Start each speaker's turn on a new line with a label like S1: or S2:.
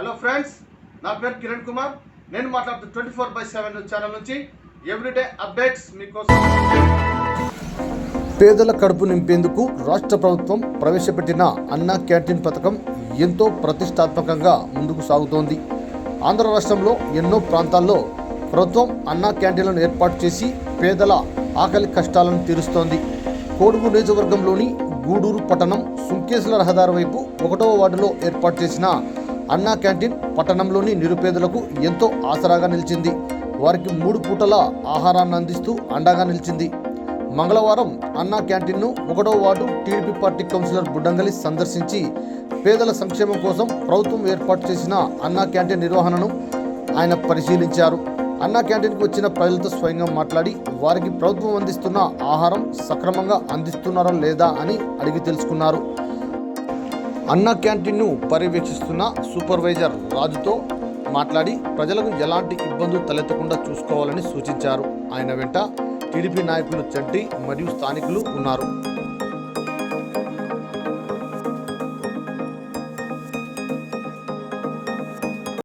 S1: Hello friends నా పేరు కిరణ్ కుమార్. నేను మాట్లాడుతూ twenty four by seven channel నుంచి ఎవ్రీడే అప్డేట్స్ మీకోసం. పేదల కడుపు నింపేందుకు రాష్ట్ర ప్రభుత్వం ప్రవేశపెట్టిన అన్నా క్యాంటీన్ పథకం ఎంతో ప్రతిష్టాత్మకంగా ముందుకు సాగుతోంది. ఆంధ్ర రాష్ట్రంలో ఎన్నో ప్రాంతాల్లో ప్రభుత్వం అన్నా క్యాంటీన్లను ఏర్పాటు చేసి పేదల ఆకలి కష్టాలను తీరుస్తోంది. కోడుగు నియోజకవర్గంలోని గూడూరు పట్టణం సుంకేసుల రహదారి వైపు ఒకటవ వార్డులో ఏర్పాటు చేసిన అన్నా క్యాంటీన్ పట్టణంలోని నిరుపేదలకు ఎంతో ఆసరాగా నిలిచింది. వారికి మూడు పూటల ఆహారాన్ని అందిస్తూ అండగా నిలిచింది. మంగళవారం అన్నా క్యాంటీన్ను ఒకటో ward TDP party councillor Buddangali సందర్శించి పేదల సంక్షేమం కోసం ప్రభుత్వం ఏర్పాటు చేసిన అన్నా క్యాంటీన్ నిర్వహణను ఆయన పరిశీలించారు. అన్నా క్యాంటీన్కి వచ్చిన ప్రజలతో స్వయంగా మాట్లాడి వారికి ప్రభుత్వం అందిస్తున్న ఆహారం సక్రమంగా అందిస్తున్నారా లేదా అని అడిగి తెలుసుకున్నారు. అన్నా క్యాంటీన్ను పర్యవేక్షిస్తున్న సూపర్వైజర్ రాజుతో మాట్లాడి ప్రజలకు ఎలాంటి ఇబ్బందులు తలెత్తకుండా చూసుకోవాలని సూచించారు. ఆయన వెంట టీడీపీ నాయకులు చంటి మరియు స్థానికులు ఉన్నారు.